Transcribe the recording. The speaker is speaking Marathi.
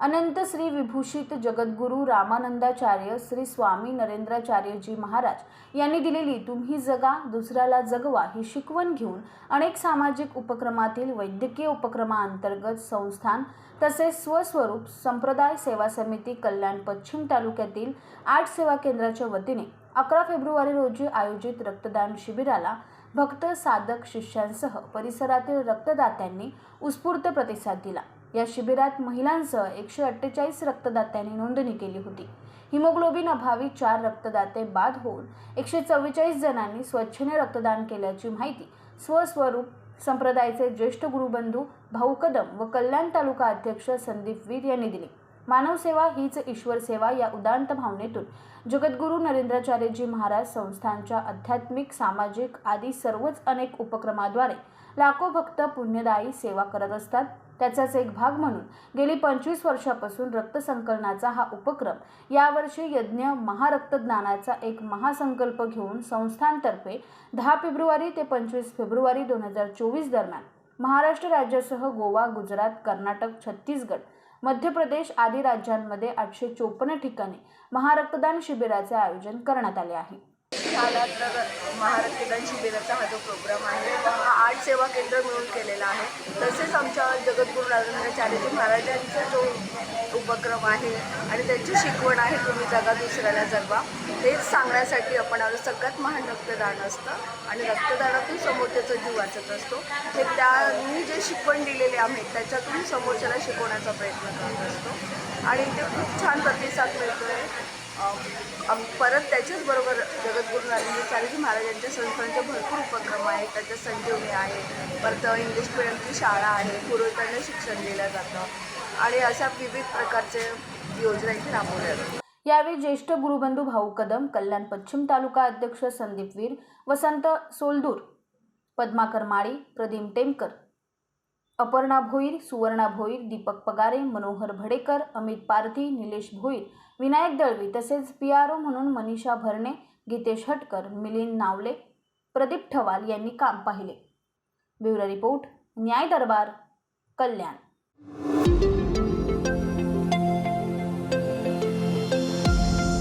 अनंत श्री विभूषित जगद्गुरू रामानंदाचार्य श्री स्वामी नरेंद्राचार्यजी महाराज यांनी दिलेली तुम्ही जगा दुसऱ्याला जगवा ही शिकवण घेऊन अनेक सामाजिक उपक्रमातील वैद्यकीय उपक्रमाअंतर्गत संस्थान तसेच स्वस्वरूप संप्रदाय सेवा समिती कल्याण पश्चिम तालुक्यातील आठ सेवा केंद्राच्या वतीने अकरा फेब्रुवारी रोजी आयोजित रक्तदान शिबिराला भक्त साधक शिष्यांसह परिसरातील रक्तदात्यांनी उत्स्फूर्त प्रतिसाद दिला. या शिबिरात महिलांसह एकशे अठ्ठेचाळीस रक्तदात्यांनी नोंदणी केली होती. हिमोग्लोबिन अभावी चार रक्तदाते बाद होऊन एकशे चव्वेचाळीस जणांनी स्वच्छेने रक्तदान केल्याची माहिती स्वस्वरूप संप्रदायाचे ज्येष्ठ गुरुबंधू भाऊ कदम व कल्याण तालुका अध्यक्ष संदीप वीर यांनी दिली. मानव सेवा हीच ईश्वर सेवा या उदांत भावनेतून जगद्गुरू नरेंद्राचार्यजी महाराज संस्थांच्या आध्यात्मिक सामाजिक आदी सर्वच अनेक उपक्रमाद्वारे लाखो भक्त पुण्यदायी सेवा करत असतात. त्याचाच एक भाग म्हणून गेली पंचवीस वर्षापासून रक्तसंकलनाचा हा उपक्रम यावर्षी यज्ञ महारक्तज्ञानाचा एक महासंकल्प घेऊन संस्थांतर्फे दहा फेब्रुवारी ते पंचवीस फेब्रुवारी दोन हजार चोवीस दरम्यान महाराष्ट्र राज्यासह गोवा गुजरात कर्नाटक छत्तीसगड मध्य प्रदेश आदी राज्यांमध्ये आठशे चोपन्न ठिकाणी महारक्तदान शिबिराचे आयोजन करण्यात आले आहे. महारक्तदान शिबिराचा हा जो प्रोग्राम आहे सेवा केंद्र मिळून केलेला आहे. तसेच आमच्या जगद्गुरू नरेंद्राचार्यजी महाराजांचा जो उपक्रम आहे आणि त्यांची शिकवण आहे तुम्ही जगा दुसऱ्याला जगवा. तेच सांगण्यासाठी आपण आलो सगळ्यात महान रक्तदान असतं आणि रक्तदानातून समोरच्याचा जीव वाचत असतो. हे त्यांनी जे शिकवण दिलेले आहे त्याच्यातून समोरच्याला शिकवण्याचा प्रयत्न करत असतो. आणि ते खूप छान प्रतिसाद मिळतो आहे परत त्याच्याचबरोबर जगद्गुरू जगद्गुरू नरेंद्राचार्यजी महाराजांच्या संस्थांचे भरपूर उपक्रम आहेत. त्याच्यात संजीवनी आहे परत इंग्लिश मिडियमची शाळा आहे पुरोहितांना शिक्षण दिलं जातं आणि अशा विविध प्रकारचे योजना इथे राबवल्या जातात. यावेळी ज्येष्ठ गुरुबंधू भाऊ कदम कल्याण पश्चिम तालुका अध्यक्ष संदीप वीर वसंत सोलदूर पद्माकर माळी प्रदीप टेमकर अपर्णा भोईर सुवर्णा भोईर दीपक पगारे मनोहर भडेकर अमित पारधी निलेश भोईर विनायक दळवी तसेच पी आर ओ म्हणून मनीषा भरणे गीतेश हटकर मिलिंद नावले प्रदीप ठवाल यांनी काम पाहिले. ब्युरो रिपोर्ट न्याय दरबार कल्याण.